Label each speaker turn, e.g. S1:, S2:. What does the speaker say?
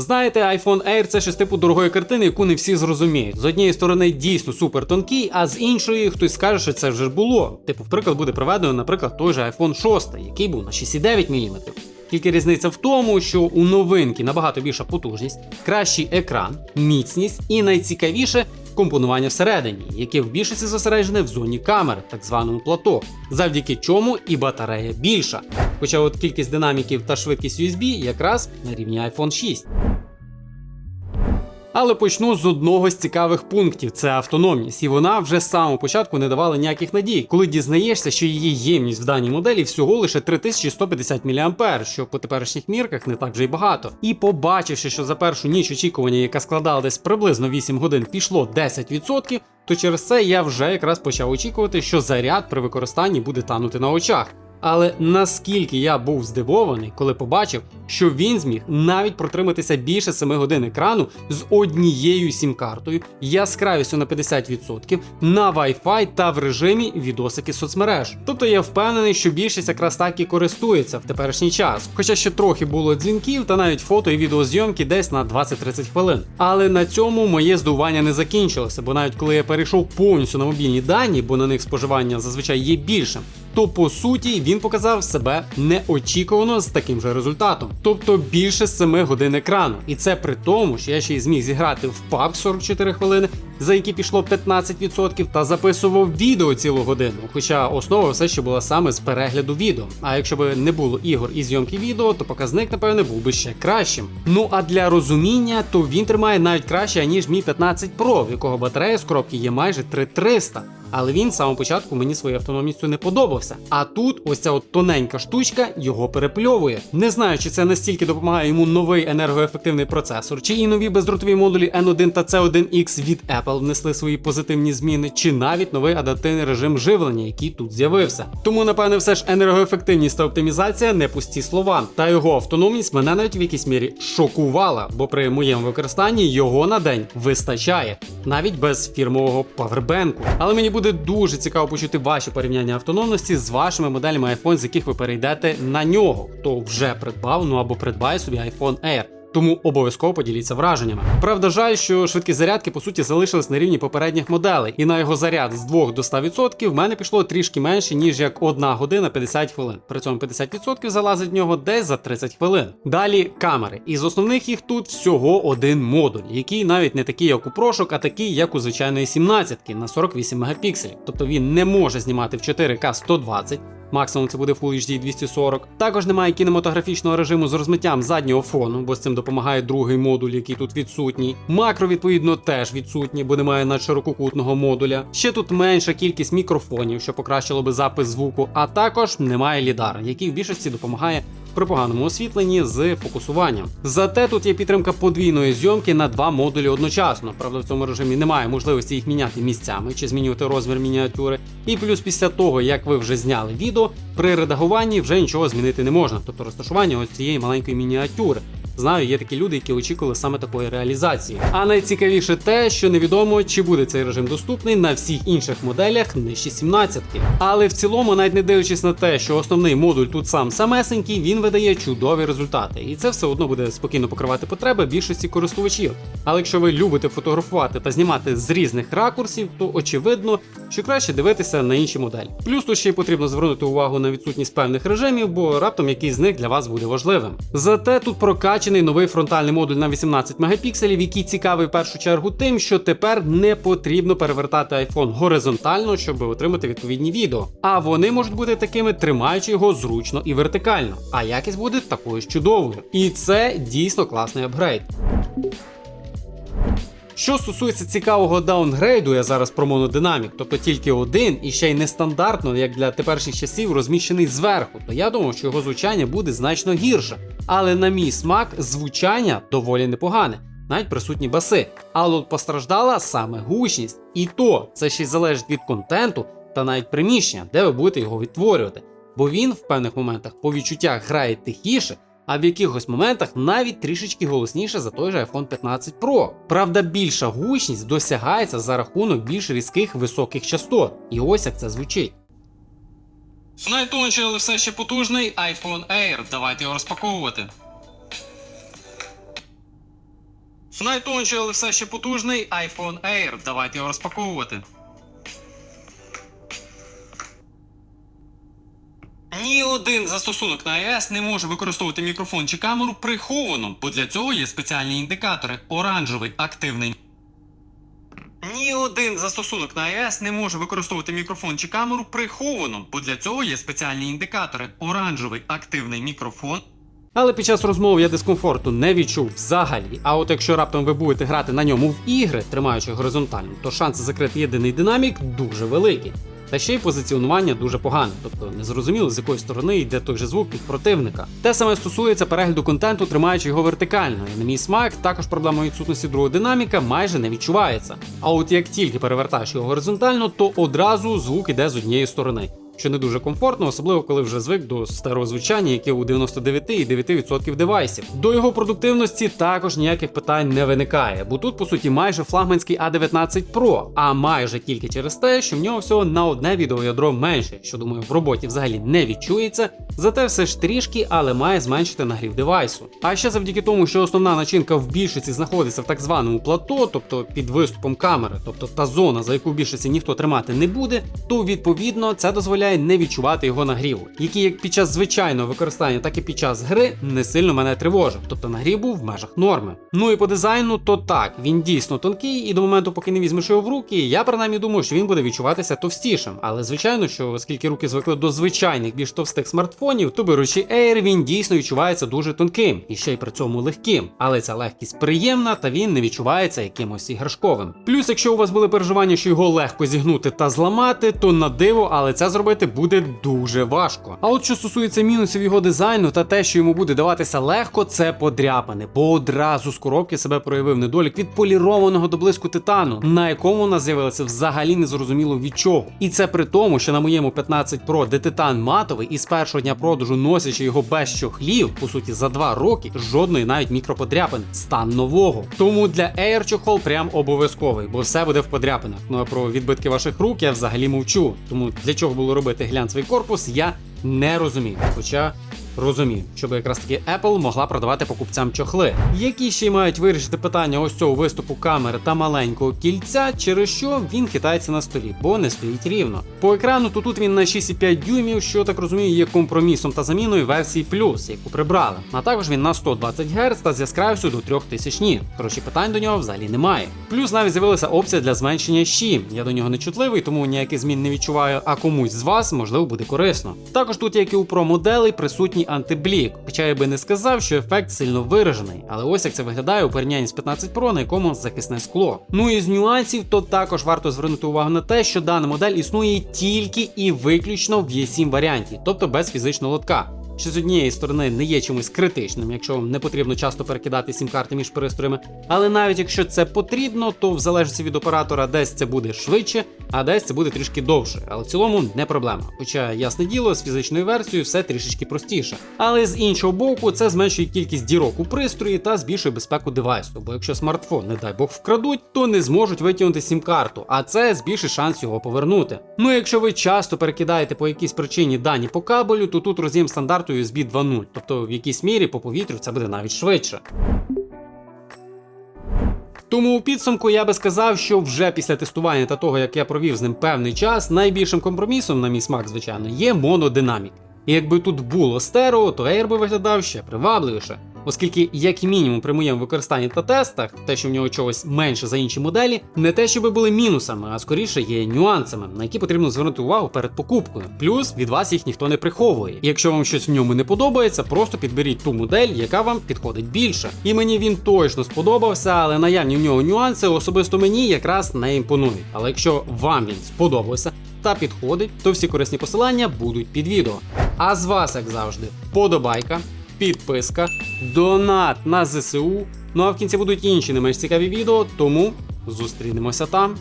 S1: Знаєте, iPhone Air це щось типу дорогої картини, яку не всі зрозуміють. З однієї сторони дійсно супер тонкий, а з іншої хтось скаже, що це вже було. Типу, в приклад буде приведено, наприклад, той же iPhone 6, який був на 6,9 мм. Тільки різниця в тому, що у новинки набагато більша потужність, кращий екран, міцність і найцікавіше компонування всередині, яке в більшості зосереджене в зоні камери, так званому плато, завдяки чому і батарея більша. Хоча от кількість динаміків та швидкість USB якраз на рівні iPhone 6. Але почну з одного з цікавих пунктів це автономність, і вона вже з самого початку не давала ніяких надій, коли дізнаєшся, що її ємність в даній моделі всього лише 3150 мА, що по теперішніх мірках не так вже й багато. І побачивши, що за першу ніч очікування, яка складала десь приблизно 8 годин, пішло 10%, то через це я вже якраз почав очікувати, що заряд при використанні буде танути на очах. Але наскільки я був здивований, коли побачив, що він зміг навіть протриматися більше 7 годин екрану з однією сім-картою, яскравістю на 50%, на Wi-Fi та в режимі відосики соцмереж. Тобто я впевнений, що більшість якраз так і користується в теперішній час. Хоча ще трохи було дзвінків та навіть фото і відеозйомки десь на 20-30 хвилин. Але на цьому моє здивування не закінчилося, бо навіть коли я перейшов повністю на мобільні дані, бо на них споживання зазвичай є більшим, то по суті він показав себе неочікувано з таким же результатом, тобто більше 7 годин екрану. І це при тому, що я ще й зміг зіграти в PUBG 44 хвилини, за які пішло 15%, та записував відео цілу годину. Хоча основа все ще була саме з перегляду відео. А якщо б не було ігор і зйомки відео, то показник, напевне, був би ще кращим. Ну а для розуміння, то він тримає навіть краще, ніж мій 15 Pro, в якого батарея з коробки є майже 3300. Але він з початку мені своєю автономністю не подобався. А тут ось ця от тоненька штучка його перепльовує. Не знаю, чи це настільки допомагає йому новий енергоефективний процесор, чи і нові бездротові модулі N1 та C1X від Apple внесли свої позитивні зміни, чи навіть новий адаптивний режим живлення, який тут з'явився. Тому, напевне, все ж енергоефективність та оптимізація не пусті слова. Та його автономність мене навіть в якійсь мірі шокувала, бо при моєму використанні його на день вистачає, навіть без фірмового павербенку. Але мені буде дуже цікаво почути ваші порівняння автономності з вашими моделями iPhone, з яких ви перейдете на нього, хто вже придбав, ну або придбає собі iPhone Air. Тому обов'язково поділіться враженнями. Правда, жаль, що швидкість зарядки по суті залишились на рівні попередніх моделей, і на його заряд з 2 до 100% в мене пішло трішки менше, ніж як 1 година 50 хвилин. При цьому 50% залазить в нього десь за 30 хвилин. Далі камери. Із основних їх тут всього один модуль, який навіть не такий, як у прошок, а такий, як у звичайної 17 на 48 мегапікселів. Тобто він не може знімати в 4К 120. Максимум це буде Full HD 240. Також немає кінематографічного режиму з розмиттям заднього фону, бо з цим допомагає другий модуль, який тут відсутній. Макро, відповідно, теж відсутні, бо немає надширококутного модуля. Ще тут менша кількість мікрофонів, що покращило би запис звуку, а також немає лідар, який в більшості допомагає при поганому освітленні з фокусуванням. Зате тут є підтримка подвійної зйомки на два модулі одночасно. Правда, в цьому режимі немає можливості їх міняти місцями чи змінювати розмір мініатюри. І плюс після того, як ви вже зняли відео, при редагуванні вже нічого змінити не можна, тобто розташування ось цієї маленької мініатюри. Знаю, є такі люди, які очікували саме такої реалізації. А найцікавіше те, що невідомо, чи буде цей режим доступний на всіх інших моделях нижче 17 Але в цілому, навіть не дивлячись на те, що основний модуль тут сам самесенький, він видає чудові результати, і це все одно буде спокійно покривати потреби більшості користувачів. Але якщо ви любите фотографувати та знімати з різних ракурсів, то очевидно, що краще дивитися на інші моделі. Плюс тут ще й потрібно звернути увагу на відсутність певних режимів, бо раптом якийсь з них для вас буде важливим. Зате тут прокачаний новий фронтальний модуль на 18 мегапікселів, який цікавий в першу чергу тим, що тепер не потрібно перевертати iPhone горизонтально, щоб отримати відповідні відео. А вони можуть бути такими, тримаючи його зручно і вертикально. А якість буде такою ж чудовою. І це дійсно класний апгрейд. Що стосується цікавого даунгрейду, я зараз про монодинамік, тобто тільки один і ще й нестандартно, як для теперішніх часів, розміщений зверху, то я думав, що його звучання буде значно гірше. Але на мій смак звучання доволі непогане, навіть присутні баси. Але от постраждала саме гучність. І то це ще й залежить від контенту та навіть приміщення, де ви будете його відтворювати. Бо він в певних моментах по відчуттях грає тихіше, а в якихось моментах навіть трішечки голосніше за той же iPhone 15 Pro. Правда, більша гучність досягається за рахунок більш різких високих частот. І ось як це звучить. Найтонший, але все ще потужний iPhone Air. Давайте його розпаковувати. Найтонший, але все ще потужний iPhone Air. Давайте його розпаковувати. Ні один застосунок на iOS не може використовувати мікрофон чи камеру приховано, бо для цього є спеціальні індикатори. Оранжевий активний. Ні один застосунок на iOS не може використовувати мікрофон чи камеру приховано, бо для цього є спеціальні індикатори. Оранжевий активний мікрофон. Але під час розмови я дискомфорту не відчув взагалі. А от якщо раптом ви будете грати на ньому в ігри, тримаючи горизонтально, то шанси закрити єдиний динамік дуже великі. Та ще й позиціонування дуже погане, тобто незрозуміло з якої сторони йде той же звук від противника. Те саме стосується перегляду контенту, тримаючи його вертикально. І на мій смак також проблема відсутності другого динаміка майже не відчувається. А от як тільки перевертаєш його горизонтально, то одразу звук іде з однієї сторони. Що не дуже комфортно, особливо коли вже звик до старого звучання, яке у 99,9% девайсів. До його продуктивності також ніяких питань не виникає, бо тут, по суті, майже флагманський A19 Pro, а майже тільки через те, що в нього всього на одне відеоядро менше, що думаю, в роботі взагалі не відчується, зате все ж трішки, але має зменшити нагрів девайсу. А ще завдяки тому, що основна начинка в більшості знаходиться в так званому плато, тобто під виступом камери, тобто та зона, за яку в більшості ніхто тримати не буде, то відповідно це дозволяє не відчувати його нагріву, який як під час звичайного використання, так і під час гри не сильно мене тривожив, тобто нагрів був в межах норми. Ну і по дизайну, то так, він дійсно тонкий, і до моменту, поки не візьмеш його в руки, я принаймні думаю, що він буде відчуватися товстішим. Але звичайно, що оскільки руки звикли до звичайних більш товстих смартфонів, то беручи Air, він дійсно відчувається дуже тонким і ще й при цьому легким. Але ця легкість приємна, та він не відчувається якимось іграшковим. Плюс, якщо у вас були переживання, що його легко зігнути та зламати, то на диво, але це зробити буде дуже важко. А от що стосується мінусів його дизайну та те, що йому буде даватися легко, це подряпини, бо одразу з коробки себе проявив недолік від полірованого до блиску титану, на якому у нас з'явилося взагалі незрозуміло від чого. І це при тому, що на моєму 15 Pro, де титан матовий, і з першого дня продажу носячи його без чохлів, по суті, за два роки жодної навіть мікроподряпин, стан нового. Тому для Air чохол прям обов'язковий, бо все буде в подряпинах. Ну а про відбитки ваших рук я взагалі мовчу. Тому для чого було робити глянцевий корпус, я не розумію. Хоча розумію, щоб якраз таки Apple могла продавати покупцям чохли, які ще й мають вирішити питання ось цього виступу камери та маленького кільця, через що він хитається на столі, бо не стоїть рівно. По екрану то тут він на 6,5 дюймів, що так розумію, є компромісом та заміною версії Plus, яку прибрали. А також він на 120 Гц та з яскравістю до 3000 ніт. Коротше, питань до нього взагалі немає. Плюс навіть з'явилася опція для зменшення щі. Я до нього не чутливий, тому ніяких змін не відчуваю, а комусь з вас можливо буде корисно. Також тут, як і у Pro моделей, присутній антиблік. Хоча я би не сказав, що ефект сильно виражений, але ось як це виглядає у порівнянні з 15 Pro, на якому захисне скло. Ну і з нюансів, то також варто звернути увагу на те, що дана модель існує тільки і виключно в E7 варіанті, тобто без фізичного лотка. Що з однієї сторони не є чимось критичним, якщо вам не потрібно часто перекидати сім-карти між пристроями. Але навіть якщо це потрібно, то в залежності від оператора десь це буде швидше, а десь це буде трішки довше. Але в цілому не проблема. Хоча, ясне діло, з фізичною версією все трішечки простіше. Але з іншого боку, це зменшує кількість дірок у пристрої та збільшує безпеку девайсу. Бо якщо смартфон, не дай Бог, вкрадуть, то не зможуть витягнути сім-карту, а це збільшить шанс його повернути. Ну якщо ви часто перекидаєте по якійсь причині дані по кабелю, то тут роз'єм стандарту USB 2.0, тобто в якійсь мірі по повітрю це буде навіть швидше. Тому у підсумку я би сказав, що вже після тестування та того, як я провів з ним певний час, найбільшим компромісом, на мій смак, звичайно, є монодинамік. І якби тут було стерео, то Air би виглядав ще привабливіше. Оскільки, як мінімум, при моєму використанні та тестах, те, що в нього чогось менше за інші моделі, не те, щоб були мінусами, а скоріше є нюансами, на які потрібно звернути увагу перед покупкою. Плюс від вас їх ніхто не приховує. І якщо вам щось в ньому не подобається, просто підберіть ту модель, яка вам підходить більше. І мені він точно сподобався, але наявні в нього нюанси особисто мені якраз не імпонують. Але якщо вам він сподобався та підходить, то всі корисні посилання будуть під відео. А з вас, як завжди, подобайка підписка, донат на ЗСУ. Ну а в кінці будуть інші не менш цікаві відео, тому зустрінемося там.